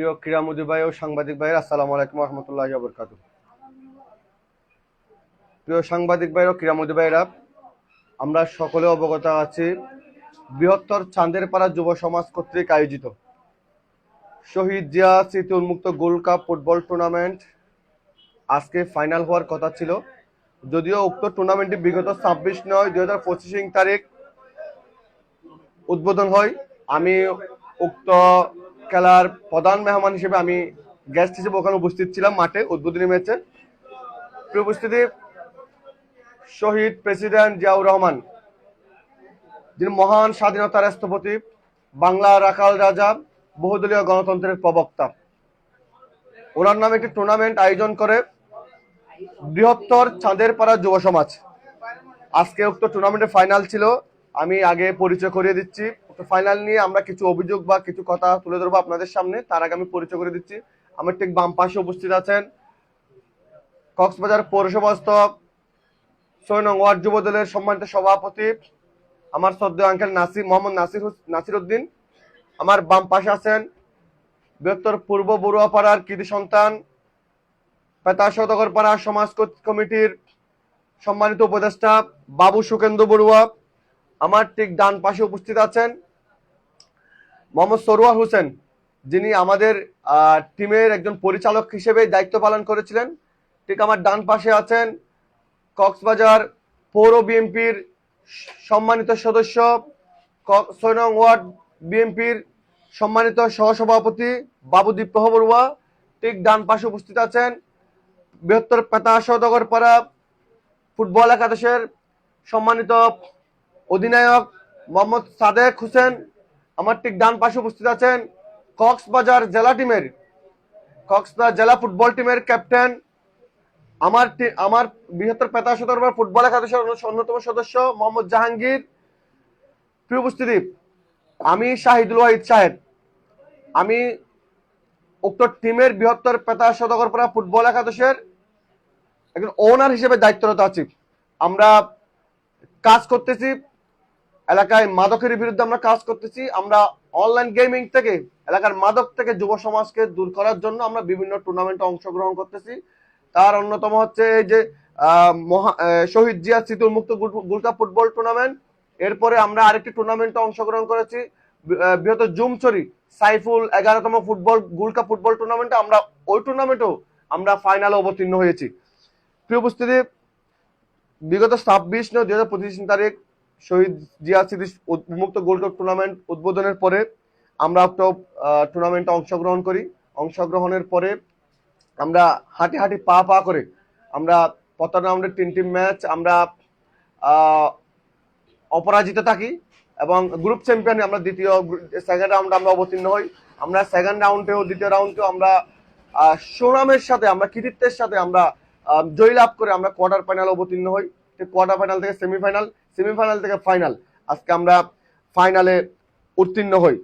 প্রিয় ক্রীড়ামোদী ভাই ও সাংবাদিক ভাইয়ের আসসালামু আলাইকুম রহমতুল্লাহ বরকাত প্রিয় সাংবাদিক ভাই ও ক্রীড়ামোদী ভাইরা আমরা সকলে অবগত আছি, বৃহত্তর চাঁদের পাড়া যুব সমাজ কর্তৃক আয়োজিত শহীদ জিয়া স্মৃতি উন্মুক্ত গোল্ড কাপ ফুটবল টুর্নামেন্ট আজকে ফাইনাল হওয়ার কথা ছিল। যদিও উক্ত টুর্নামেন্টটি বিগত ছাব্বিশ নয়, দুই হাজার পঁচিশ তারিখ উদ্বোধন হয়। আমি উক্ত খেলার প্রধান মেহমান হিসেবে আমি গেস্ট হিসেবে ওখানে উপস্থিত ছিলাম মাঠে, উদ্বোধনী ম্যাচে। উপস্থিতি, শহীদ প্রেসিডেন্ট জিয়াউর রহমান, যিনি মহান স্বাধীনতার স্থপতি বাংলা রাখাল রাজা, বহুদলীয় গণতন্ত্রের প্রবক্তা। ওনার নামে একটি টুর্নামেন্ট আয়োজন করে বৃহত্তর চাঁদের পাড়া যুব সমাজ। আজকে উক্ত টুর্নামেন্টের ফাইনাল ছিল, আমি আগে পরিচয় করিয়ে দিচ্ছি। ফাইনাল নিয়ে আমরা কিছু অভিযোগ বা কিছু কথা তুলে ধরবো আপনাদের সামনে। তার আগে আমি পরিচয় করে দিচ্ছি। আমার ঠিক বাম পাশে উপস্থিত আছেন কক্সবাজার পৌরসভাস্থ ছয় ওয়ার্ড যুব দলের সম্মানিত সভাপতি, আমার শ্রদ্ধেয় আঙ্কেল নাসির, মোহাম্মদ নাসির নাসির উদ্দিন। আমার বাম পাশে আছেন বৃহত্তর পূর্ব বড়ুয়াপাড়ার কৃতি সন্তান, পেতা সদগরপাড়া সমাজ কমিটির সম্মানিত উপদেষ্টা বাবু সুকেন্দ্র বড়ুয়া। আমার ঠিক ডান পাশে উপস্থিত আছেন মোহাম্মদ সরোয়ার হোসেন, যিনি আমাদের টিমের একজন পরিচালক হিসেবে দায়িত্ব পালন করেছিলেন। ঠিক আমার ডান পাশে আছেন কক্সবাজার পৌর বিএনপির সম্মানিত সদস্য ছয় ওয়ার্ড বিএনপির সম্মানিত সহসভাপতি বাবুদীপ প্রহবরুয়া ঠিক ডান পাশে উপস্থিত আছেন বৃহত্তর পেতা সদগরপাড়া ফুটবল একাদশের সম্মানিত অধিনায়ক মোহাম্মদ সাদেক হোসেন আমার ঠিক ডান পাশে উপস্থিত আছেন কক্সবাজার জেলা টিমের, কক্সবাজার জেলা ফুটবল টিমের ক্যাপ্টেন, আমার আমার বৃহত্তর পেতা সদরবার ফুটবল একাদশের অন্যতম সদস্য মোহাম্মদ জাহাঙ্গীর। প্রিয় উপস্থিতি, আমি শাহিদুল ওয়াহিদ সাহেব। আমি উক্ত টিমের বৃহত্তর পেতা সদগরপাড়া ফুটবল একাদশের একজন ওনার হিসেবে দায়িত্বরত আছি। আমরা কাজ করতেছি এলাকায় মাদকের বিরুদ্ধে আমরা কাজ করতেছি। আমরা অনলাইন গেমিং থেকে এলাকার মাদক থেকে যুব সমাজকে দূর করার জন্য আমরা বিভিন্ন টুর্নামেন্টে অংশগ্রহণ করতেছি। তার অন্যতম হচ্ছে এই যে মহা শহীদ জিয়া স্মৃতি উন্মুক্ত গুলকা ফুটবল টুর্নামেন্ট এরপরে আমরা আরেকটি টুর্নামেন্টে অংশগ্রহণ করেছি। বৃ- আহ, বৃহত্তর জুমচরি সাইফুল এগারোতম ফুটবল গুলকা ফুটবল টুর্নামেন্টে আমরা ওই টুর্নামেন্টেও আমরা ফাইনালে অবতীর্ণ হয়েছি। প্রিয় উপস্থিতি বিগত ছাব্বিশ নয় দুই হাজার পঁচিশ তারিখ শহীদ জিয়া স্মৃতি উন্মুক্ত গোল্ড কাপ টুর্নামেন্ট উদ্বোধনের পরে আমরা একটা টুর্নামেন্টে অংশগ্রহণ করি। অংশগ্রহণের পরে আমরা হাঁটি হাঁটি পা পা করে আমরা প্রথম রাউন্ডের তিনটি ম্যাচ আমরা অপরাজিত থাকি এবং গ্রুপ চ্যাম্পিয়নে আমরা দ্বিতীয় সেকেন্ড রাউন্ডে আমরা অবতীর্ণ হই। আমরা সেকেন্ড রাউন্ডেও দ্বিতীয় রাউন্ডেও আমরা সুনামের সাথে, আমরা কৃতিত্বের সাথে আমরা জয়লাভ করে আমরা কোয়ার্টার ফাইনাল অবতীর্ণ হই। কোয়ার্টার ফাইনাল থেকে সেমিফাইনাল সেমিফাইনাল থেকে ফাইনাল। আজকে আমরা ফাইনালে উত্তীর্ণ হই।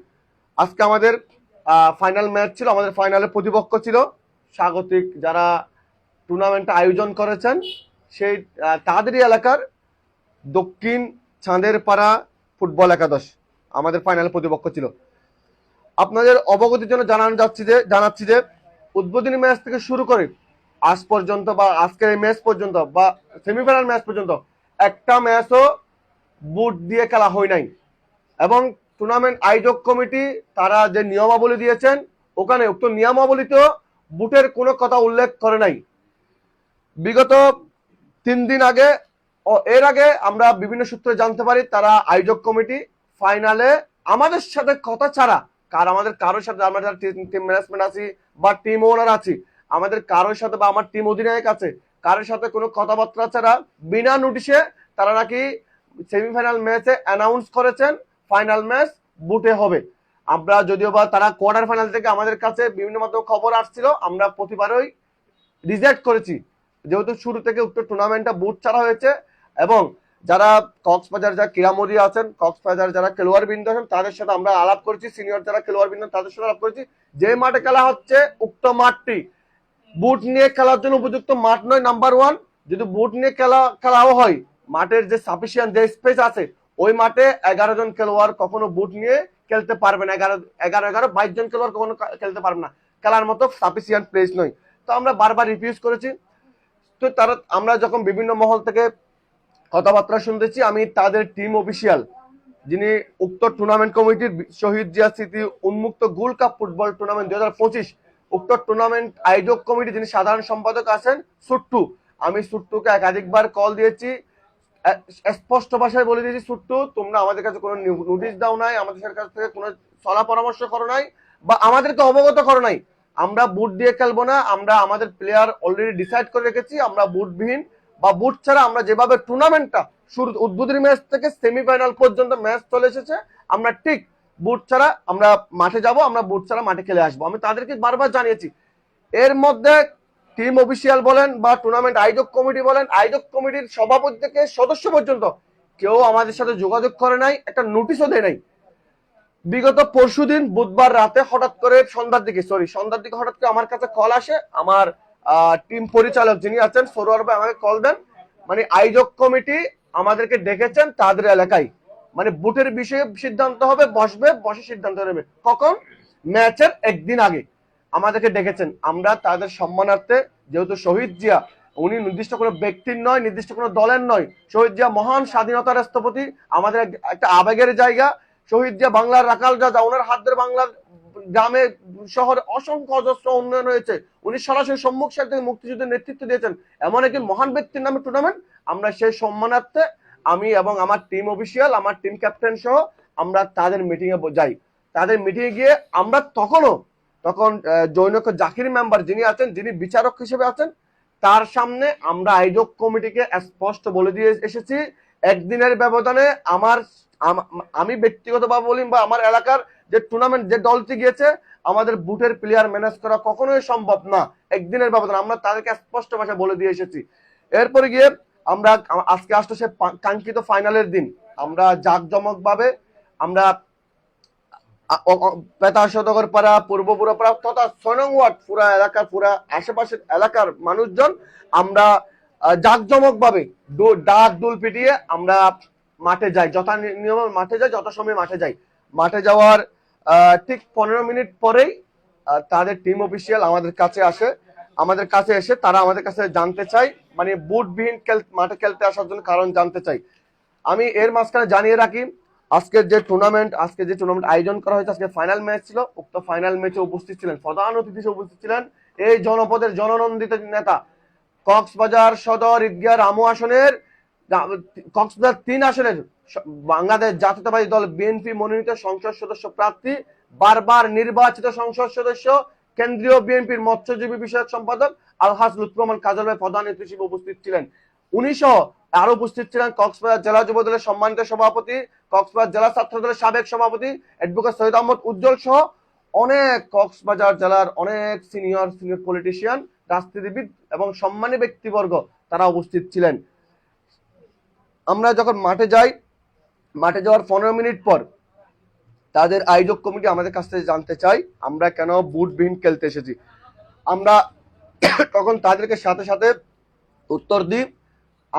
আজকে আমাদের ফাইনাল ম্যাচ ছিল, আমাদের ফাইনালে প্রতিপক্ষ ছিল স্বাগতিক যারা টুর্নামেন্ট আয়োজন করেছেন, সেই তাদেরই এলাকার দক্ষিণ চাঁদের পাড়া ফুটবল একাদশ আমাদের ফাইনাল প্রতিপক্ষ ছিল। আপনাদের অবগতির জন্য জানানো যাচ্ছে যে, জানাচ্ছি যে, উদ্বোধনী ম্যাচ থেকে শুরু করে আজ পর্যন্ত বা আজকের এই ম্যাচ পর্যন্ত বা সেমিফাইনাল ম্যাচ পর্যন্ত একটা ম্যাচও বুট দিয়ে খেলা হয় নাই। এবং টুর্নামেন্ট আয়োজক কমিটি, তারা যে নিয়মাবলী দিয়েছেন, ওখানে উক্ত নিয়মাবলীতেও বুটের কোনো কথা উল্লেখ করে নাই। বিগত তিন দিন আগে ও এর আগে আমরা বিভিন্ন সূত্রে জানতে পারি, তারা আয়োজক কমিটি ফাইনালে আমাদের সাথে কথা ছাড়া, কার আমাদের কারোর সাথে আমরা টিম ম্যানেজমেন্ট আছি বা টিম ওনার আছি, আমাদের কারোর সাথে বা আমার টিম অধিনায়ক আছে কারোর সাথে কোনো কথাবার্তা ছাড়া বিনা নোটিশে তারা নাকি সেমিফাইনাল ম্যাচে অ্যানাউন্স করেছেন ফাইনাল ম্যাচ বুটে হবে। আমরা যদিও বা তারা কোয়ার্টার ফাইনাল থেকে আমাদের কাছে বিভিন্ন মাধ্যমে খবর আসছিল, আমরা প্রতিবারই রিজেক্ট করেছি। যেহেতু শুরু থেকে উক্ত টুর্নামেন্টটা বুট ছাড়া হয়েছে এবং যারা কক্সবাজার, যারা ক্রীড়ামোদী আছেন, কক্সবাজার যারা খেলোয়াড় বৃন্দ আছেন, তাদের সাথে আমরা আলাপ করেছি সিনিয়র যারা খেলোয়াড় বৃন্দ তাদের সাথে আলাপ করেছি। যে মাঠে খেলা হচ্ছে, উক্ত মাঠটি বুট নিয়ে খেলার জন্য উপযুক্ত মাঠ নয় নাম্বার ওয়ান যদি বুট নিয়ে খেলা, খেলাও হয়, মাঠের যে সাফিসিয়েন্ট যে স্পেস আছে, ওই মাঠে এগারো জন খেলোয়াড় কখনো বুট নিয়ে খেলতে পারবে না। এগারো এগারো এগারো, বাইশ জন খেলোয়াড় কখনো খেলতে পারবে না। খেলার মতো সাফিসিয়েন্ট প্লেস নয়। তো আমরা বারবার রিফিউজ করেছি। তো তারা, আমরা যখন বিভিন্ন মহল থেকে কথাবার্তা শুনতেছি, আমি তাদের টিম অফিসিয়াল যিনি উক্ত টুর্নামেন্ট কমিটির শহীদ জিয়া স্মৃতি উন্মুক্ত গোল্ড কাপ ফুটবল টুর্নামেন্ট দুই হাজার পঁচিশ উক্ত টুর্নামেন্ট আয়োজক কমিটি যিনি সাধারণ সম্পাদক আছেন, সুট্টু। আমি সুট্টুকে একাধিকবার কল দিয়েছি। স্পষ্ট ভাষায় বলে দিয়েছি, সুট্টু, তোমরা আমাদের কাছে কোনো নোটিশ দাও নাই, আমাদের কাছ থেকে কোনো সলা পরামর্শ করো নাই, বা আমাদেরকে অবগত করো নাই। আমরা বুট দিয়ে খেলব না, আমরা আমাদের প্লেয়ার অলরেডি ডিসাইড করে রেখেছি, আমরা বুটবিহীন বা বুট ছাড়া আমরা যেভাবে টুর্নামেন্টটা শুরু, উদ্বোধনী ম্যাচ থেকে সেমিফাইনাল পর্যন্ত ম্যাচ চলে এসেছে, আমরা ঠিক বুট ছাড়া আমরা মাঠে যাব, আমরা বুট ছাড়া মাঠে খেলে আসব। আমি তাদেরকে বারবার জানিয়েছি। এর মধ্যে টিম অফিসিয়াল বলেন বা টুর্নামেন্ট আয়োজক কমিটি বলেন, আয়োজক কমিটির সভাপতি থেকে সদস্য পর্যন্ত কেউ আমাদের সাথে যোগাযোগ করে নাই, একটা নোটিশও দেয় নাই। বিগত পরশুদিন বুধবার রাতে হঠাৎ করে সন্ধ্যার দিকে সরি সন্ধ্যার দিকে হঠাৎ করে আমার কাছে কল আসে। আমার টিম পরিচালক যিনি আছেন, সরোয়ার ভাই আমাকে কল দেন। মানে আয়োজক কমিটি আমাদেরকে ডেকেছেন তাদের এলাকায়। মানে বুটের বিষয়ে সিদ্ধান্ত হবে, বসবে, বসে সিদ্ধান্ত নেবে। কখন? ম্যাচের একদিন আগে। আমাদেরকে ডেকেছেন। আমরা তাদের সম্মানার্থে, যেহেতু শহীদ জিয়া, উনি নির্দিষ্ট কোনো ব্যক্তির নয়, নির্দিষ্ট কোনো দলের নয়। শহীদ জিয়া মহান স্বাধীনতার স্থপতি, আমাদের একটা আবেগের জায়গা। শহীদ জিয়া বাংলার রাখাল রাজা, ওনার হাত ধরে বাংলার গ্রামে, শহরে অসংখ্য অজস্র উন্নয়ন হয়েছে। উনি সরাসরি সম্মুখ সাথে মুক্তিযুদ্ধের নেতৃত্ব দিয়েছেন। এমন একজন মহান ব্যক্তির নামে টুর্নামেন্ট আমরা সেই সম্মানার্থে আমি এবং আমার টিম অফিসিয়াল আমার টিম ক্যাপ্টেন সহ আমরা তাদের মিটিং এ যাই। তাদের মিটিং এ গিয়ে আমরা তখনও, তখন জৈনক জাকির মেম্বার যিনি আছেন, যিনি বিচারক হিসেবে আছেন, তার সামনে আমরা আয়োজক কমিটিকে স্পষ্ট বলে দিয়ে এসেছি। একদিনের ব্যবধানে আমার, আমি ব্যক্তিগতভাবে বলি বা আমার এলাকার যে টুর্নামেন্ট যে দলটি গিয়েছে, আমাদের বুটের প্লেয়ার ম্যানেজ করা কখনোই সম্ভব না। একদিনের ব্যবধানে আমরা তাদেরকে স্পষ্ট ভাষায় বলে দিয়ে এসেছি। এরপরে গিয়ে আমরা আজকে আসতো সে পা- কাঙ্ক্ষিত ফাইনালের দিন। আমরা জাঁকজমক ভাবে আমরা আ- অ- অ- পেতা পাড়া পূর্বপুরা পাড়া তথা ছয় নং ওয়ার্ড পুরা এলাকার, পুরা আশেপাশের এলাকার মানুষজন আমরা জাকজমক ভাবে ডাক দুল পিটিয়ে আমরা মাঠে যাই। যথা নিয়মে মাঠে যাই যত সময় মাঠে যাই। মাঠে যাওয়ার ঠিক পনেরো মিনিট পরেই তাদের টিম অফিসিয়াল আমাদের কাছে আসে। আমাদের কাছে এসে তারা আমাদের কাছে জানতে চাই মানে বুটবিহীন মাঠে খেলতে আসার জন্য কারণ জানতে চাই। আমি এর মাঝখানে জানিয়ে রাখি, আজকের যে টুর্নামেন্ট আজকে যে টুর্নামেন্ট আয়োজন করা হয়েছে, আজকে ফাইনাল ম্যাচ ছিল, উক্ত ফাইনাল ম্যাচে উপস্থিত ছিলেন। প্রধান অতিথি উপস্থিত ছিলেন এই জনপদের জননন্দিত নেতা, কক্সবাজার সদর ঈদগাহ রামু আসনের কক্সবাজার তিন আসনের বাংলাদেশ জাতীয়তাবাদী দল বিএনপি মনোনীত সংসদ সদস্য প্রার্থী, বারবার নির্বাচিত সংসদ সদস্য কেন্দ্রীয় বিএনপির মৎস্যজীবী বিষয়ক সম্পাদক আলহাজ লুৎফর রহমান কাজল ভাই প্রধান অতিথি হিসেবে উপস্থিত ছিলেন। উনি সহ আরও উপস্থিত ছিলেন কক্সবাজার জেলা যুব দলের সম্মানিত সভাপতি, কক্সবাজার জেলা ছাত্র দলের সাবেক সভাপতি, অ্যাডভোকেট সৈয়দ আহমদ উজ্জ্বল সহ অনেক কক্সবাজার জেলার অনেক সিনিয়র সিনিয়র পলিটিশিয়ান, রাজনীতিবিদ এবং সম্মানী ব্যক্তিবর্গ তারা উপস্থিত ছিলেন। আমরা যখন মাঠে যাই, মাঠে যাওয়ার পনেরো মিনিট পর তাদের আয়োজক কমিটি আমাদের কাছ থেকে জানতে চাই, আমরা কেন বুটবিহীন খেলতে এসেছি। আমরা তখন তাদেরকে সাথে সাথে উত্তর দিই,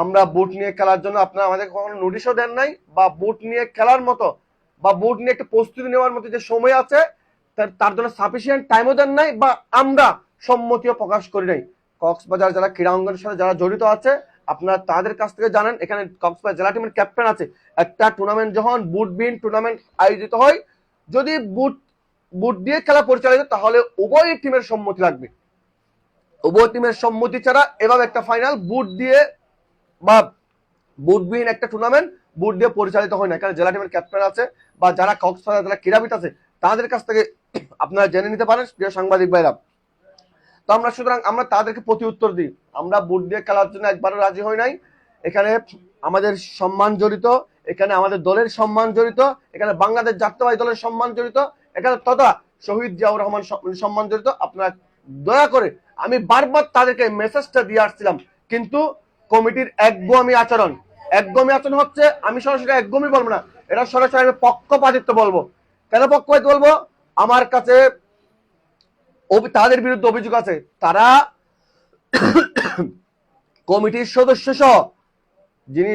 আমরা বুট নিয়ে খেলার জন্য আপনারা আমাদের কখনো নোটিশও দেন নাই, বা বুট নিয়ে খেলার মতো, বা বুট নিয়ে একটা প্রস্তুতি নেওয়ার মতো যে সময় আছে, তার জন্য সাফিসিয়েন্ট টাইমও দেন নাই, বা আমরা সম্মতিও প্রকাশ করি নাই। কক্সবাজার যারা ক্রীড়া অঙ্গনের সাথে যারা জড়িত আছে আপনারা তাদের কাছ থেকে জানেন, এখানে কক্সবাজার জেলা টিমের ক্যাপ্টেন আছে। একটা টুর্নামেন্ট যখন বুটবিহীন টুর্নামেন্ট আয়োজিত হয়, যদি বুট বুট দিয়ে খেলা পরিচালিত, তাহলে উভয় টিমের সম্মতি লাগবে। উভয় টিমের সম্মতি ছাড়া এভাবে একটা ফাইনাল বুট দিয়ে বা বুটবিহীন একটা টুর্নামেন্ট বুট দিয়ে পরিচালিত হয় না। এখানে জেলা টিমের ক্যাপ্টেন আছে বা যারা কক্সবাজার যারা ক্রীড়াবিদ আছে, তাদের কাছ থেকে আপনারা জেনে নিতে পারেন, প্রিয় সাংবাদিক ভাইরা। তো আমরা সুতরাং আমরা তাদেরকে প্রতি উত্তর দিই। আমরা বুট দিয়ে খেলার জন্য একবারও রাজি হই নাই। এখানে আমাদের সম্মান জড়িত, এখানে আমাদের দলের সম্মান জড়িত, এখানে বাংলাদেশ জাতীয়বাদী দলের সম্মান জড়িত, এখানে তথা শহীদ জিয়াউর রহমান সম্মান জড়িত। আপনারা দয়া করে, আমি বারবার তাদেরকে মেসেজটা দিয়ে আসছিলাম, কিন্তু কমিটির একগমি আচরণ। একগমি আচরণ হচ্ছে, আমি সরাসরি একগমি বলব না এটা সরাসরি আমি পক্ষপাতিত্ব বলব। কেন পক্ষপাতিত্ব বলব? আমার কাছে তাদের বিরুদ্ধে অভিযোগ আছে। তারা কমিটির সদস্য সহ যিনি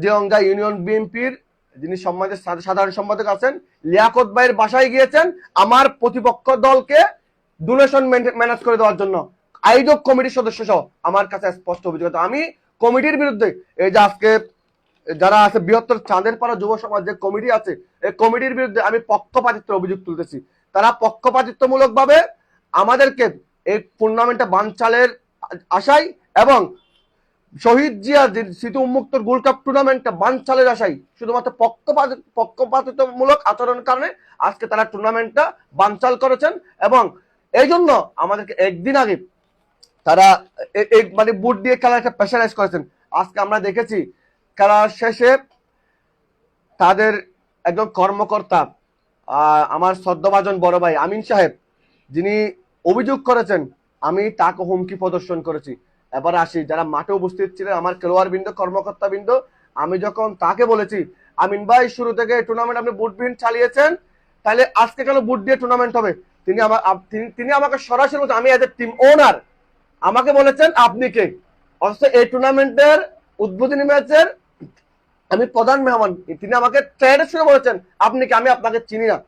দেওয়াঙ্গা ইউনিয়ন বিএনপির যিনি সম্মানিত সা- সাধারণ সম্পাদক আছেন, লিয়াকত ভাইয়ের বাসায় গিয়েছেন আমার প্রতিপক্ষ দলকে ডোনেশন ম্যানেজ করে দেওয়ার জন্য। আয়োজক কমিটির সদস্য সহ আমার কাছে স্পষ্ট অভিযোগ আমি কমিটির বিরুদ্ধে এই যে আজকে যারা আছে, বৃহত্তর চাঁদের পাড়া যুব সমাজ যে কমিটি আছে, এই কমিটির বিরুদ্ধে আমি পক্ষপাতিত্বের অভিযোগ তুলতেছি। তারা পক্ষপাতিত্বমূলক ভাবে আমাদেরকে এই টুর্নামেন্টে বানচালের আশায় এবং শহীদ জিয়া স্মৃতি উন্মুক্ত গোল্ড কাপ টুর্নামেন্টটা বানচালের আশায় শুধুমাত্র পক্ষপাত পক্ষপাতিত্বমূলক আচরণের কারণে আজকে তারা টুর্নামেন্টটা বানচাল করেছেন এবং এই জন্য আমাদেরকে একদিন আগে তারা মানে বুট দিয়ে খেলা একটা প্রেশারাইজ করেছেন। আজকে আমরা দেখেছি খেলার শেষে তাদের একজন কর্মকর্তা আমার শ্রদ্ধাভাজন বড় ভাই আমিন সাহেব যিনি অভিযোগ করেছেন আমি তাকে হুমকি প্রদর্শন করেছি। এবার আসি যারা মাঠে উপস্থিত ছিলেন আমার খেলোয়াড় বৃন্দ কর্মকর্তা বৃন্দ আমি যখন তাকে বলেছি আমিন ভাই শুরু থেকে টুর্নামেন্ট আপনি বুটবিহীন চালিয়েছেন তাহলে আজকে কেন বুট দিয়ে টুর্নামেন্ট হবে? তিনি আমার তিনি- আমাকে সরাসরি বলছেন, আমি এজ এ টিম ওনার আমাকে বলেছেন আপনি কে? অথচ এই টুর্নামেন্টের উদ্বোধনী ম্যাচের আমি প্রধান মেহমান তিনি আমাকে ট্রেডের শুরু বলেছেন আপনি কি? আমি আপনাকে চিনি না।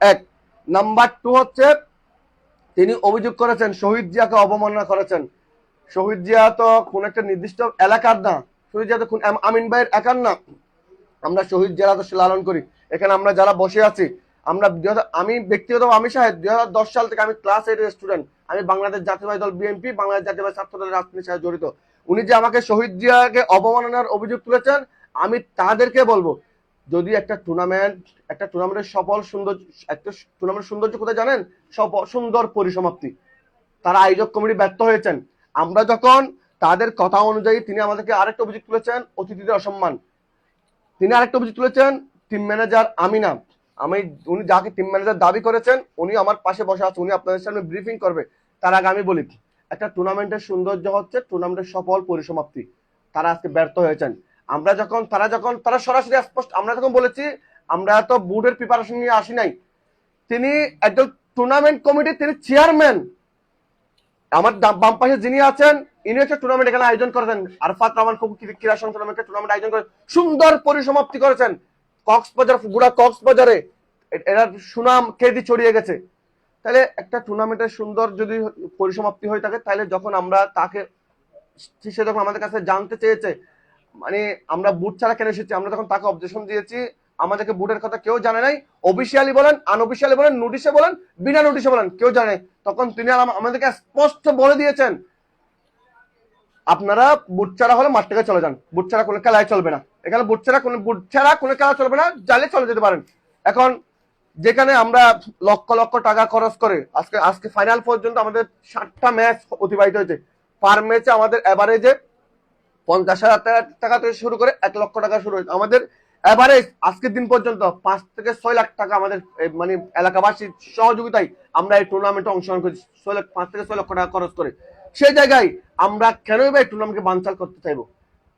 এক নাম্বার টু হচ্ছে তিনি অভিযোগ করেছেন, শহীদ জিয়াকে অবমাননা করেছেন। শহীদ জিয়া তো কোন একটা নির্দিষ্ট এলাকার না, শহীদ জিয়া তো আমিন ভাইয়ের একার না। আমরা শহীদ জিয়া আদর্শ লালন করি। এখানে আমরা যারা বসে আছি, আমরা আমি ব্যক্তিগত আমি সাহেব দুই হাজার দশ সাল থেকে আমি ক্লাস এইটের স্টুডেন্ট আমি বাংলাদেশ জাতীয়বাদী দল বিএনপি, বাংলাদেশ জাতীয়বাদী ছাত্র দলের রাজনীতির সাথে জড়িত। উনি যে আমাকে শহীদ জিয়াকে অবমাননার অভিযোগ তুলেছেন, আমি তাদেরকে বলব যদি একটা টুর্নামেন্ট একটা টুর্নামেন্টের সফল সুন্দর, একটা টুর্নামেন্ট সৌন্দর্য কোথায় জানেন? সফ- সুন্দর পরিসমাপ্তি। তারা আয়োজক কমিটি ব্যর্থ হয়েছেন। আমরা যখন তাদের কথা অনুযায়ী তিনি আমাদেরকে আরেকটা অভিযোগ তুলেছেন, অতিথিদের অসম্মান। তিনি আরেকটা অভিযোগ তুলেছেন টিম ম্যানেজার আমিনা। আমি, উনি যাকে টিম ম্যানেজার দাবি করেছেন, উনি আমার পাশে বসে আছে, উনি আপনাদের সামনে ব্রিফিং করবে। তার আগে আমি বলি, একটা টুর্নামেন্টের সৌন্দর্য হচ্ছে টুর্নামেন্টের সফল পরিসমাপ্তি। তারা আজকে ব্যর্থ হয়েছেন। আমরা যখন, তারা যখন, তারা সরাসরি স্পষ্ট, আমরা যখন বলেছি, আমরা তো বুডের প্রিপারেশন নিয়ে আসি নাই। তিনি একজন টুর্নামেন্ট কমিটির তিনি চেয়ারম্যান আমার বাম পাশে যিনি আছেন, ইনি একটা টুর্নামেন্ট এখানে আয়োজন করেছেন। আরফাত রহমান খুব ক্রীড়া একটা টুর্নামেন্ট আয়োজন করে সুন্দর পরিসমাপ্তি করেছেন। কক্সবাজার গুড়া কক্সবাজারে। এ- এরা সুনাম খেদি ছড়িয়ে গেছে। তাহলে একটা টুর্নামেন্টের সুন্দর যদি পরিসমাপ্তি হয়ে থাকে, তাহলে যখন আমরা তাকে সে যখন আমাদের কাছে জানতে চেয়েছে মানে আমরা বুট ছাড়া কেন এসেছি? আমরা তখন তাকে অবজেকশন দিয়েছি। আমাদেরকে বুটের কথা কেউ জানে নাই। অফিসিয়ালি বলেন আনঅফিসিয়ালি বলেন নোটিশে বলেন, বিনা নোটিশে বলেন, কেউ জানে তখন তিনি আম- আমাদেরকে স্পষ্ট বলে দিয়েছেন। আপনারা বুট ছাড়া হলে মাঠ থেকে চলে যান। বুট ছাড়া কোনো খেলায় চলবে না। এখানে বুট ছাড়া কোনো বুট ছাড়া কোনো খেলা চলবে না জালে চলে যেতে পারেন। এখন যেখানে আমরা লক্ষ লক্ষ টাকা খরচ করে, আজকে আজকে ফাইনাল পর্যন্ত আমাদের ষাটটা ম্যাচ অতিবাহিত হয়েছে। পার ম্যাচে আমাদের এভারেজে পঞ্চাশ হাজার টাকা- থেকে শুরু করে এক লক্ষ টাকা শুরু হয়েছে। আমাদের এভারেজ আজকের দিন পর্যন্ত পাঁচ থেকে ছয় লাখ টাকা আমাদের মানে এলাকাবাসীর সহযোগিতায় আমরা এই টুর্নামেন্টে অংশগ্রহণ করেছি। ছয় লাখ, পাঁচ থেকে ছয় লক্ষ টাকা খরচ করে। সেই জায়গায় আমরা কেনই বা এই টুর্নামেন্টকে বানচাল করতে চাইব?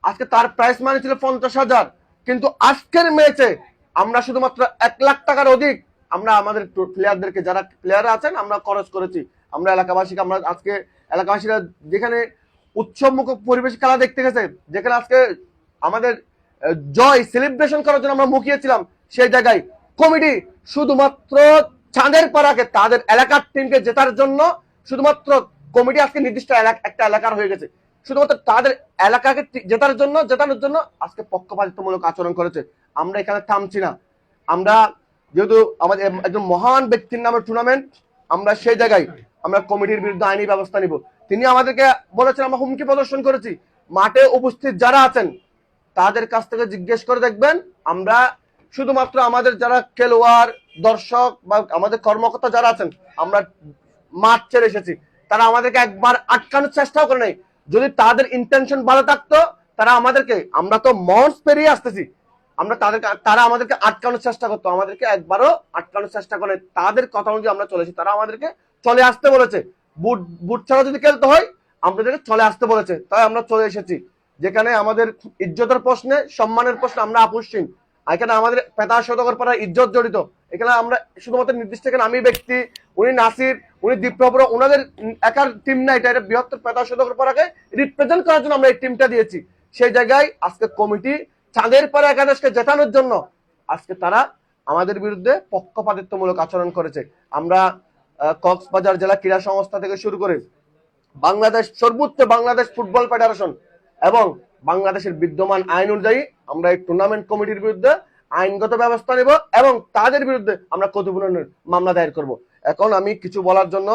আজকে তার প্রাইস মানি ছিল পঞ্চাশ হাজার। কিন্তু আজকের ম্যাচে আমরা শুধুমাত্র এক লাখ টাকার অধিক আমরা আমাদের প্লেয়ারদেরকে যারা প্লেয়াররা আছেন, আমরা খরচ করেছি। আমরা এলাকাবাসীকে, আমরা আজকে এলাকাবাসীরা যেখানে উৎসবমুখ পরিবেশ খেলা দেখতে গেছে, যেখানে আজকে আমাদের জয় সেলিব্রেশন করার জন্য আমরা মুখিয়েছিলাম সেই জায়গায়। কমিটি শুধুমাত্র চাঁদের পাড়াকে, তাদের এলাকার টিমকে জেতার জন্য শুধুমাত্র কমিটি আজকে নির্দিষ্ট এলাকা একটা এলাকার হয়ে গেছে। শুধুমাত্র তাদের এলাকাকে জেতার জন্য, জেতানোর জন্য আজকে পক্ষপাতিত্বমূলক আচরণ করেছে। আমরা এখানে থামছি না। আমরা যেহেতু আমাদের একজন মহান ব্যক্তির নামে টুর্নামেন্ট আমরা সেই জায়গায় আমরা কমিটির বিরুদ্ধে আইনি ব্যবস্থা নিব। তিনি আমাদেরকে বলেছেন, আমরা হুমকি প্রদর্শন করেছি। মাঠে উপস্থিত যারা আছেন, তাদের কাছ থেকে জিজ্ঞেস করে দেখবেন, আমরা শুধুমাত্র আমাদের যারা খেলোয়াড়, দর্শক বা আমাদের কর্মকর্তা যারা আছেন, আমরা মাঠ ছেড়ে এসেছি। তারা আমাদেরকে একবার আটকানোর চেষ্টাও করে নাই। যদি তাদের ইন্টেনশন ভালো থাকতো, তারা আমাদেরকে, আমরা তো মঞ্চ পেরিয়ে আসতেছি, আমরা তাদেরকে তারা আমাদেরকে আটকানোর চেষ্টা করতো, আমাদেরকে একবারও আটকানোর চেষ্টা করে তাদের কথা অনুযায়ী আমরা চলেছি, তারা আমাদেরকে চলে আসতে বলেছে। বুট বুট ছাড়া যদি খেলতে হয় আমাদেরকে চলে আসতে বলেছে, তাই আমরা চলে এসেছি। যেখানে আমাদের ইজ্জতের প্রশ্নে, সম্মানের প্রশ্নে আমরা আপুসীন। এখানে আমাদের পেতা সদগর পাড়ার ইজ্জত জড়িত। এখানে আমরা শুধুমাত্র নির্দিষ্ট এখানে আমি ব্যক্তি, উনি নাসির, উনি দীপ্রভর ওনাদের একার টিম না এটা এটা বৃহত্তর পেতা সদগর পাড়াকে রিপ্রেজেন্ট করার জন্য আমরা এই টিমটা দিয়েছি। সেই জায়গায় আজকে কমিটি চাঁদের পাড়া একাদশকে জেতানোর জন্য আজকে তারা আমাদের বিরুদ্ধে পক্ষপাতিত্বমূলক আচরণ করেছে। আমরা কক্সবাজার জেলা ক্রীড়া সংস্থা থেকে শুরু করে বাংলাদেশ, সর্বোচ্চ বাংলাদেশ ফুটবল ফেডারেশন এবং বাংলাদেশের বিদ্যমান আইন অনুযায়ী আমরা এই টুর্নামেন্ট কমিটির বিরুদ্ধে আইনগত ব্যবস্থা নেব এবং তাদের বিরুদ্ধে আমরা ক্ষতিপূরণের মামলা দায়ের করব। এখন আমি কিছু বলার জন্য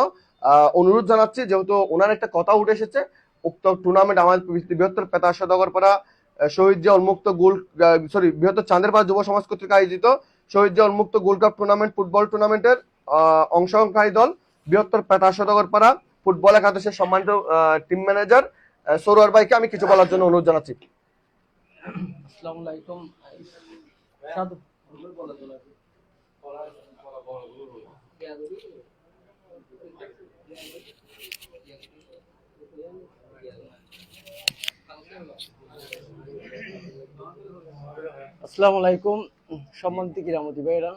অনুরোধ জানাচ্ছি, যেহেতু ওনার একটা কথা উঠে এসেছে, উক্ত টুর্নামেন্ট আমাদের বৃহত্তর পেতা সদাগরপাড়া শহীদ জিয়া উন্মুক্ত গোল সরি বৃহত্তর চাঁদেরপাড়া যুব সমাজ কর্তৃক আয়োজিত শহীদ জিয়া উন্মুক্ত গোল্ড কাপ টুর্নামেন্ট ফুটবল টুর্নামেন্টের অংশগ্রহণকারী দল, বৃহত্তর পেতা সদাগরপাড়া ফুটবল একাদশের সম্মানিত টিম ম্যানেজার সরোয়ার ভাইকে আমি কিছু বলার জন্য অনুরোধ জানাচ্ছি। আসসালামু আলাইকুম। সাধু। আসসালামু আলাইকুম, সম্মানিত কিরামতি ভাইরা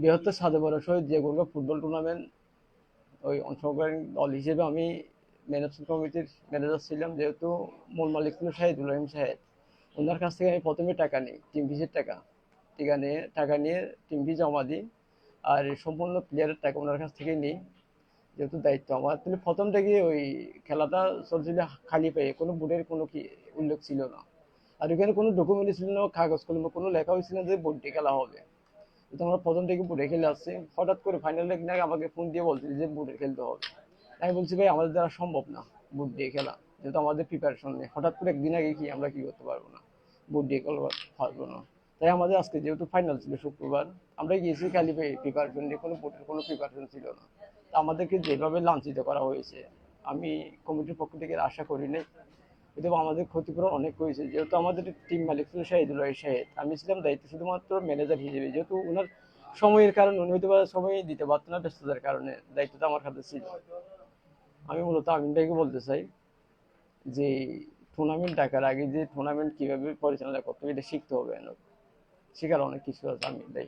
বৃহত্তর সাদে বড় শহীদ যে গোলকা ফুটবল টুর্নামেন্ট ওই অংশগ্রহণ দল হিসেবে আমি ম্যানেজমেন্ট কমিটির ম্যানেজার ছিলাম, যেহেতু মূল মালিক ছিল শাহিদুল রহিম সাহেব ওনার কাছ থেকে আমি প্রথমে টাকা নিই টিম ফিসের টাকা। টিকা নিয়ে, টাকা নিয়ে টিম ফি জমা দিই, আর সম্পূর্ণ প্লেয়ারের টাকা ওনার কাছ থেকে নিই, যেহেতু দায়িত্ব আমার। তাহলে প্রথম থেকে ওই খেলাটা চলছিল খালি পেয়ে, কোনো বোর্ডের কোনো কি উল্লেখ ছিল না। আর ওখানে কোনো ডকুমেন্ট ছিল না কাগজ কলমে কোনো লেখা হয়েছিল না যে বোর্ডে খেলা হবে। তো আমরা প্রথম থেকে বোর্ডে খেলে আসছি। হঠাৎ করে ফাইনাল ফাইনালে কিনা আমাকে ফোন দিয়ে বলছিল যে বোর্ডে খেলতে হবে। আমি বলছি, ভাই, আমাদের দ্বারা সম্ভব না বুট দিয়ে খেলা। যেহেতু আমাদের প্রিপারেশন নেই। হঠাৎ করে একদিন আগে কি আমরা কি করতে পারব না? বুট দিয়ে খেলতে পারব না। তাই আমাদের আজকে যেহেতু ফাইনাল ছিল শুক্রবার, আমরা গিয়েছি খালি প্রিপারেশন নিয়ে কোনো বুটের কোনো প্রিপারেশন ছিল না। তা আমাদেরকে যেভাবে লাঞ্ছিত করা হয়েছে, আমি কমিটির পক্ষ থেকে আশা করি নাই। কিন্তু আমাদের ক্ষতিপূরণ অনেক হয়েছে। যেহেতু আমাদের টিম মালিক ছিল শাহিদুল রহি শাহেদ, আমি ছিলাম দায়িত্ব শুধুমাত্র ম্যানেজার হিসেবে। যেহেতু ওনার সময়ের কারণে উনি হয়তো সময় দিতে পারতো না ব্যস্ততার কারণে, দায়িত্বটা আমার হাতে ছিল। আমি মূলত আমিন ভাইকে বলতে চাই যে টুর্নামেন্ট ডাকার আগে যে টুর্নামেন্ট কীভাবে পরিচালনা করতে হবে এটা শিখতে হবে শেখার অনেক কিছু আছে আমিন ভাই।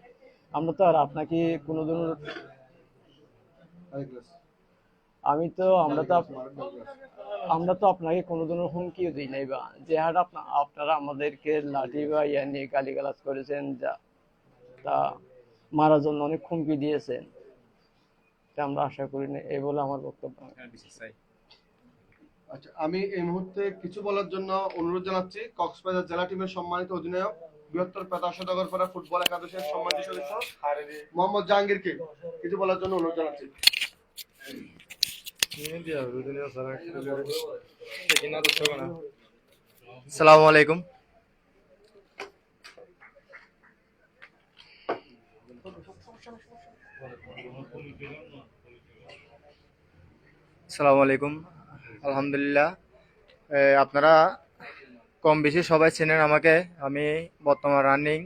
আমরা তো আর আপনাকে কোনো ধরনের আমি তো, আমরা তো আমরা তো আপনাকে কোনো ধরনের হুমকিও দিই নাই বা। যে হাট আপনা- আপনারা আমাদেরকে লাঠি বা ইয়া নিয়ে গালিগালাজ করেছেন, যা, তা মারার জন্য অনেক হুমকি দিয়েছেন। তা আমরা আশা করি না, এই বলে আমার বক্তব্য। আচ্ছা আমি এই মুহূর্তে কিছু বলার জন্য অনুরোধ জানাচ্ছি। কক্সবাজার জেলা টিমের সম্মানিত অধিনায়ক, বৃহত্তর পেতা সদাগরপাড়া ফুটবল একাদশের সম্মানিত সদস্য, মোহাম্মদ জাহাঙ্গীরকে কিছু বলার জন্য অনুরোধ জানাচ্ছি। সালামু আলাইকুম সালামু আলাইকুম আলহামদুলিল্লাহ আপনারা কম বেশি সবাই চেনেন আমাকে। আমি বর্তমান রানিং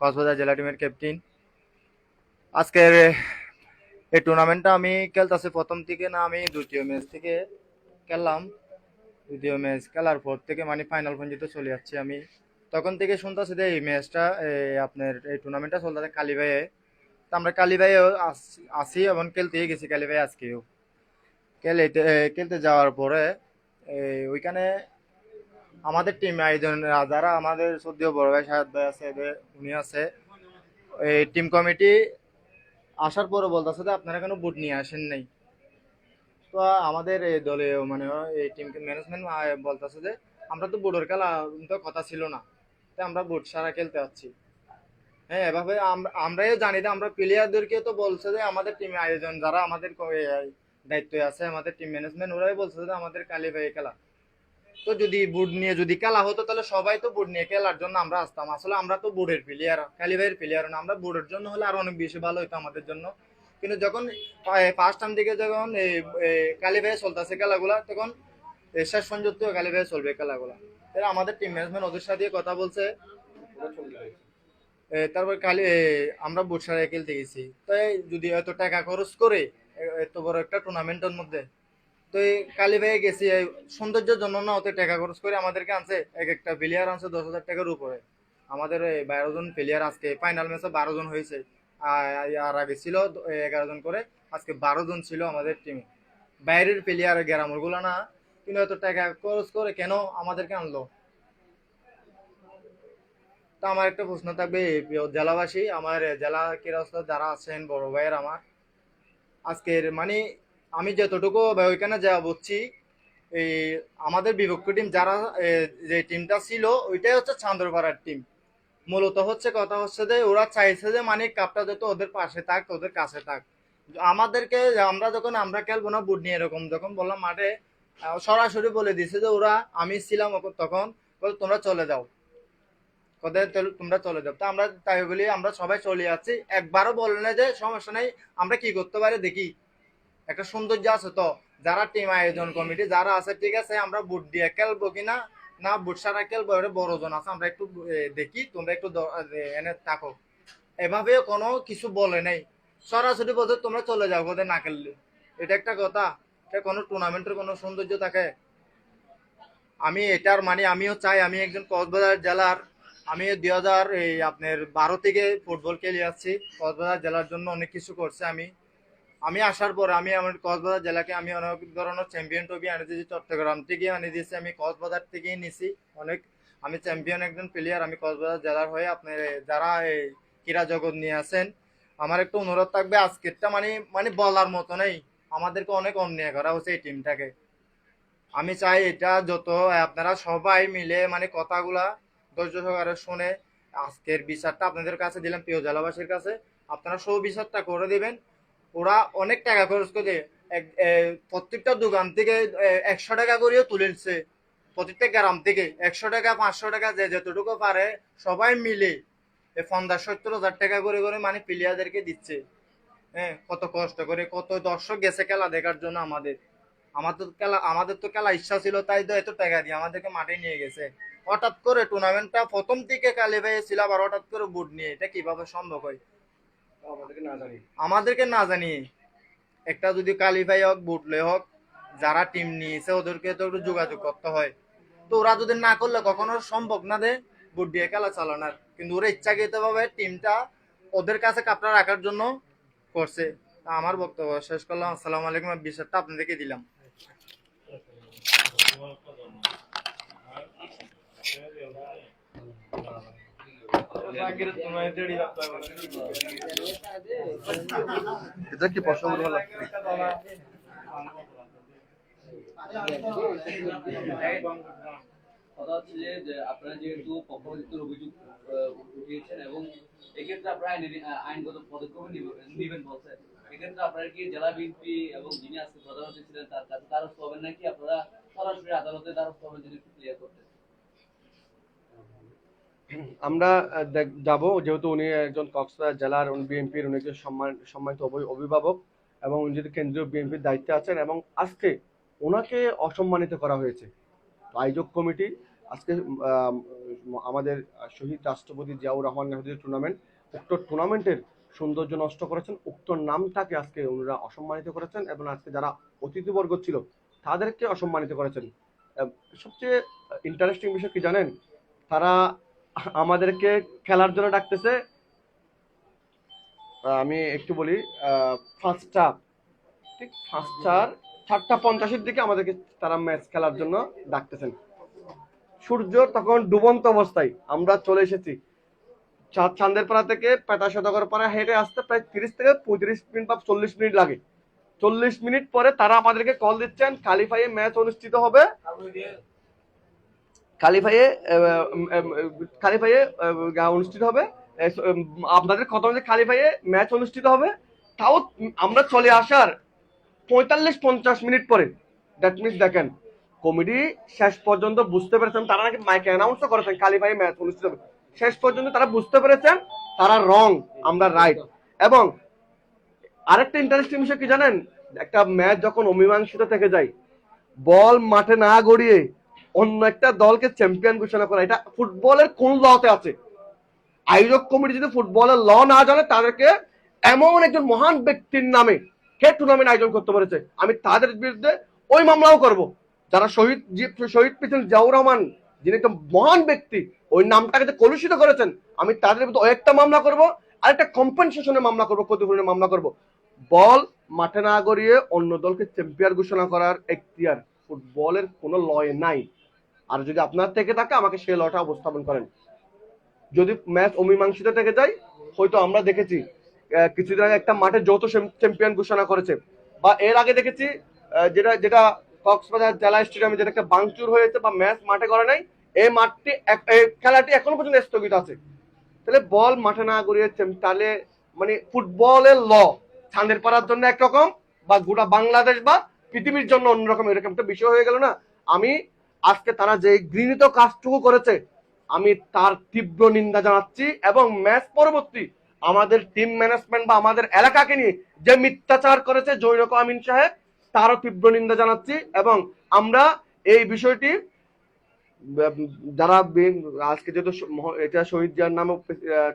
কক্সবাজার জেলা টিমের ক্যাপ্টেন। আজকের এই টুর্নামেন্টটা আমি খেলতেছি প্রথম থেকে না আমি দ্বিতীয় ম্যাচ থেকে খেললাম। দ্বিতীয় ম্যাচ খেলার পর থেকে মানে ফাইনাল পর্যন্ত চলে যাচ্ছি আমি। তখন থেকে শুনতেছি যে এই ম্যাচটা আপনার এই টুর্নামেন্টটা চলতেছে কালীবাইয়ে। তো আমরা কালীভাইয়েও আস- এবং খেলতেই গেছি কালীবাই আজকেও। খেলতে খেলতে যাওয়ার পরে ওইখানে আমাদের টিম আয়োজন, যারা আমাদের সদ্য বড় ভাই সাহেব ভাই আছে উনি আছে, এই টিম কমিটি আসার পরে বলতেছে যে আপনারা কেন বুট নিয়ে আসেন নাই। তো আমাদের দলে মানে এই টিম ম্যানেজমেন্ট বলতেছে যে আমরা তো বুটের খেলা তো কথা ছিল না। তাই আমরা বুট সারা খেলতে যাচ্ছি হ্যাঁ এভাবে আম- আমরাই জানি যে আমরা প্লেয়ারদেরকে তো বলছে যে আমাদের টিমে আয়োজন, যারা আমাদের দায়িত্বে আছে, আমাদের টিম ম্যানেজমেন্ট ওরাই বলছে যে আমাদের কালী ভাই খেলা। তো যদি বুট নিয়ে যদি খেলা হতো, তাহলে সবাই তো বুট নিয়ে খেলার জন্য আমরা আসতাম। আসলে আমরা তো বোর্ডের প্লেয়ার কালী প্লেয়ার না, আমরা বোর্ডের জন্য হলে আরও অনেক বেশি ভালো হতো আমাদের জন্য। কিন্তু যখন ফার্স্ট টাইম থেকে যখন কালী চলতেছে খেলাগুলা, তখন শেষ পর্যন্ত কালী চলবে খেলাগুলা। তাহলে আমাদের টিম ম্যানেজমেন্ট ওদের সাথে কথা বলছে। তারপর কালি আমরা আমরা বুটসারে খেলতে গেছি। তাই যদি এত টাকা খরচ করে এত বড় একটা টুর্নামেন্টের মধ্যে তো এই কালী ভাইয়ে গেছি সৌন্দর্যের জন্য না অত টাকা খরচ করে আমাদেরকে আনছে, এক একটা প্লেয়ার আনছে দশ হাজার টাকার উপরে। আমাদের এই বারো জন প্লেয়ার আজকে ফাইনাল ম্যাচে বারো জন হয়েছে। আর আগে ছিল এগারো জন করে, আজকে বারো জন ছিল আমাদের টিমে বাইরের প্লেয়ার গ্রামেরগুলো না, কিন্তু এত টাকা খরচ করে কেন আমাদেরকে আনলো? তা আমার একটা প্রশ্ন থাকবে জেলাবাসী, আমার জেলা ক্রীড়া যারা আছেন, বড় ভাইয়ের আমার, আজকের মানে আমি যতটুকু ওইখানে যা বুঝছি এই আমাদের বিপক্ষ টিম যারা যে টিমটা ছিল, ওইটাই হচ্ছে চান্দরপাড়ার টিম মূলত হচ্ছে কথা হচ্ছে যে, ওরা চাইছে যে মানে কাপটা যত ওদের পাশে থাক, ওদের কাছে থাক। আমাদেরকে, আমরা যখন, আমরা খেলব না, বুট নিয়ে এরকম, যখন বললাম মাঠে সরাসরি বলে দিছে যে, ওরা, আমি ছিলাম তখন বলে, তোমরা চলে যাও। তোমরা চলে যাও। তো আমরা তাই বলি, আমরা সবাই চলে যাচ্ছি। একবারও বলে না যে, সমস্যা নেই, আমরা কি করতে পারি দেখি। একটা সৌন্দর্য আছে তো, যারা টিম আয়োজন কমিটি যারা আছে, ঠিক আছে, আমরা বুট দিয়ে খেলব কিনা? না বুট সারা খেলব এটা বড় জন আছে, আমরা একটু দেখি, তোমরা একটু এনে থাকো। এভাবে কোনো কিছু বলে নাই। সরাসরি বলতে তোমরা চলে যাও ওদের না খেললে। এটা একটা কথা এটা কোনো টুর্নামেন্টের কোনো সৌন্দর্য থাকে। আমি এটার মানে আমিও চাই, আমি একজন কক্সবাজার জেলার আমি দুই হাজার, এই আপনার বারো থেকে ফুটবল খেলে আসছি, কক্সবাজার জেলার জন্য অনেক কিছু করছে আমি। আমি আসার পর আমি আমার কক্সবাজার জেলাকে আমি অনেক ধরনের চ্যাম্পিয়ন ট্রফি এনে দিয়েছি, চট্টগ্রাম থেকে এনে দিয়েছি, আমি কক্সবাজার থেকেই নিছি। অনেক, আমি চ্যাম্পিয়ন একজন প্লেয়ার আমি কক্সবাজার জেলার হয়ে আপনার এই যারা এই ক্রীড়া জগৎ নিয়ে আসেন আমার একটু অনুরোধ থাকবে, আজকেরটা মানে মানে বলার মতো নেই। আমাদেরকে অনেক অন্যায় করা হচ্ছে এই টিমটাকে আমি চাই এটা যত, আপনারা সবাই মিলে মানে কথাগুলা ধৈর্য সহকারে শুনে আজকের বিচারটা আপনাদের কাছে দিলাম, প্রিয় জেলাবাসীর কাছে। আপনারা সব বিচারটা করে দিবেন। ওরা অনেক টাকা খরচ করে। প্রত্যেকটা দোকান থেকে একশো টাকা করেও তুলেছে প্রত্যেকটা গ্রাম থেকে একশো টাকা, পাঁচশো টাকা, যে যতটুকু পারে সবাই মিলে পঞ্চাশ, সত্তর হাজার টাকা করে করে মানে প্লেয়ারদেরকে দিচ্ছে। হ্যাঁ কত কষ্ট করে, কত দর্শক গেছে খেলা দেখার জন্য আমাদের। আমাদের খেলা, আমাদের তো খেলা ইচ্ছা ছিল, তাই তো এত টাকা দিয়ে আমাদেরকে মাঠে নিয়ে গেছে। হঠাৎ করে টুর্নামেন্টটা প্রথম থেকে কালে ভাই ছিল আবার হঠাৎ করে বুট নিয়ে, এটা কীভাবে সম্ভব হয়? আমাদেরকে না জানি জানিয়ে। একটা যদি কালিফাই হোক বুটলে হোক যারা টিম নিয়েছে ওদেরকে তো একটু যোগাযোগ করতে হয়। তো ওরা যদি না করলে কখনো সম্ভব না দে বুট দিয়ে খেলা চালানোর। কিন্তু ওরা ইচ্ছাকৃত ভাবে টিমটা ওদের কাছে কাপড়া রাখার জন্য করছে। তা আমার বক্তব্য শেষ করলাম। আসসালামু আলাইকুম। বিষয়টা আপনাদেরকে দিলাম। এটা কি না? কথা হচ্ছে যে আপনারা যেহেতু পক্ষপাতিত্বের অভিযোগ উঠিয়েছেন এবং এক্ষেত্রে আপনারা আইনগত পদক্ষেপ নিবে- নিবেন বলছে এক্ষেত্রে আপনারা কি জেলা বিএনপি এবং যিনি আজকে প্রধানমন্ত্রী ছিলেন, তার কাছে দ্বারস্থ হবেন নাকি আপনারা সরাসরি আদালতে দ্বারস্থ হবেন যদি ক্লিয়ার করতে আমরা যাব। যেহেতু উনি একজন কক্সবাজার জেলার বিএনপির, উনি একজন সম্মান, সম্মানিত অভিভাবক এবং উনি যদি কেন্দ্রীয় বিএনপির দায়িত্বে আছেন এবং আজকে ওনাকে অসম্মানিত করা হয়েছে। আয়োজক কমিটি, আজকে আমাদের শহীদ রাষ্ট্রপতি জিয়াউর রহমান নেহরুদের টুর্নামেন্ট উক্ত টুর্নামেন্টের সৌন্দর্য নষ্ট করেছেন, উক্ত নামটাকে আজকে ওনারা অসম্মানিত করেছেন এবং আজকে যারা অতিথিবর্গ ছিল, তাদেরকে অসম্মানিত করেছেন। সবচেয়ে ইন্টারেস্টিং বিষয় কি জানেন? তারা আমাদেরকে খেলার জন্য ডাকতেছে। আমি একটু বলি ফার্স্টটা ঠিক ফার্স্টটার চারটা পঞ্চাশের দিকে আমাদেরকে তারা ম্যাচ খেলার জন্য ডাকতেছেন। সূর্য তখন ডুবন্ত অবস্থায়, আমরা চলে এসেছি। চাঁদের পাড়া থেকে পেতা শতকর পাড়া হেঁটে আসতে প্রায় তিরিশ থেকে পঁয়ত্রিশ মিনিট বা চল্লিশ মিনিট লাগে। চল্লিশ মিনিট পরে তারা আমাদেরকে কল দিচ্ছেন কালিফাইয়ে ম্যাচ অনুষ্ঠিত হবে। কালিফাইয়ে কালিফাইয়ে অনুষ্ঠিত হবে। আপনাদের কত মধ্যে কালিফাইয়ে ম্যাচ অনুষ্ঠিত হবে। তাও আমরা চলে আসার পঁয়তাল্লিশ পঞ্চাশ মিনিট পরে। দ্যাট মিনস দেখেন কমেডি শেষ পর্যন্ত বুঝতে পেরেছেন, তারা নাকি মাইকে অ্যানাউন্সও করেছেন কালিফাই ম্যাচ অনুষ্ঠিত হবে। শেষ পর্যন্ত তারা বুঝতে পেরেছেন, তারা রং আমরা রাইট এবং আরেকটা ইন্টারেস্টিং বিষয় কি জানেন? একটা ম্যাচ যখন অমীমাংসিত থেকে যায়, বল মাঠে না গড়িয়ে অন্য একটা দলকে চ্যাম্পিয়ন ঘোষণা করা। এটা ফুটবলের কোন লতে আছে? আয়োজক কমিটি যদি ফুটবলের ল না জানে, তাদেরকে এমন একজন মহান ব্যক্তির নামে কে টুর্নামেন্ট আয়োজন করতে পেরেছে? আমি তাদের বিরুদ্ধে ওই মামলাও করব। যারা শহীদ শহীদ পেয়েছেন জিয়াউর রহমান, যিনি একটা মহান ব্যক্তি, ওই নামটাকে কলুষিত করেছেন, আমি তাদের বিরুদ্ধে ওই একটা মামলা করব আর একটা কম্পেনসেশনের মামলা করব, ক্ষতিপূরণের মামলা করব। বল মাঠে না গড়িয়ে অন্য দলকে চ্যাম্পিয়ন ঘোষণা করার এখতিয়ার ফুটবলের কোনো লয় নাই। আর যদি আপনার থেকে থাকে, আমাকে সেই লটা উপস্থাপন করেন। যদি ম্যাচ অমীমাংসিত থেকে যায়, হয়তো আমরা দেখেছি কিছুদিন আগে একটা মাঠে যৌথ চ্যাম্পিয়ন ঘোষণা করেছে। বা এর আগে দেখেছি যেটা যেটা কক্সবাজার জেলা স্টেডিয়ামে যেটা একটা বাংচুর হয়েছে বা ম্যাচ মাঠে করে নাই, এই মাঠটি খেলাটি এখনও পর্যন্ত স্থগিত আছে। তাহলে বল মাঠে না গড়িয়ে তাহলে মানে ফুটবলের ল ছান্দের পাড়ার জন্য একরকম বা গোটা বাংলাদেশ বা পৃথিবীর জন্য অন্যরকম, এরকম একটা বিষয় হয়ে গেল না। আমি আজকে তারা যে গৃহীত কাজটুকু করেছে, আমি তার তীব্র নিন্দা জানাচ্ছি এবং ম্যাচ পরবর্তী আমাদের টিম ম্যানেজমেন্ট বা আমাদের এলাকাকে নিয়ে যে মিথ্যাচার করেছে জৈনক আমিন সাহেব, তারও তীব্র নিন্দা জানাচ্ছি এবং আমরা এই বিষয়টি, যারা আজকে যেহেতু এটা শহীদ জিয়ার নামে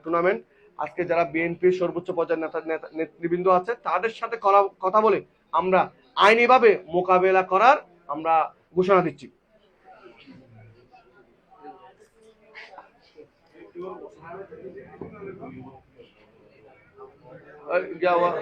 টুর্নামেন্ট আজকে যারা বিএনপির সর্বোচ্চ পর্যায়ের নেতা, নেতা- নেতৃবৃন্দ আছে, তাদের সাথে কথা বলে আমরা আইনিভাবে মোকাবেলা করার আমরা ঘোষণা দিচ্ছি। 哎你加我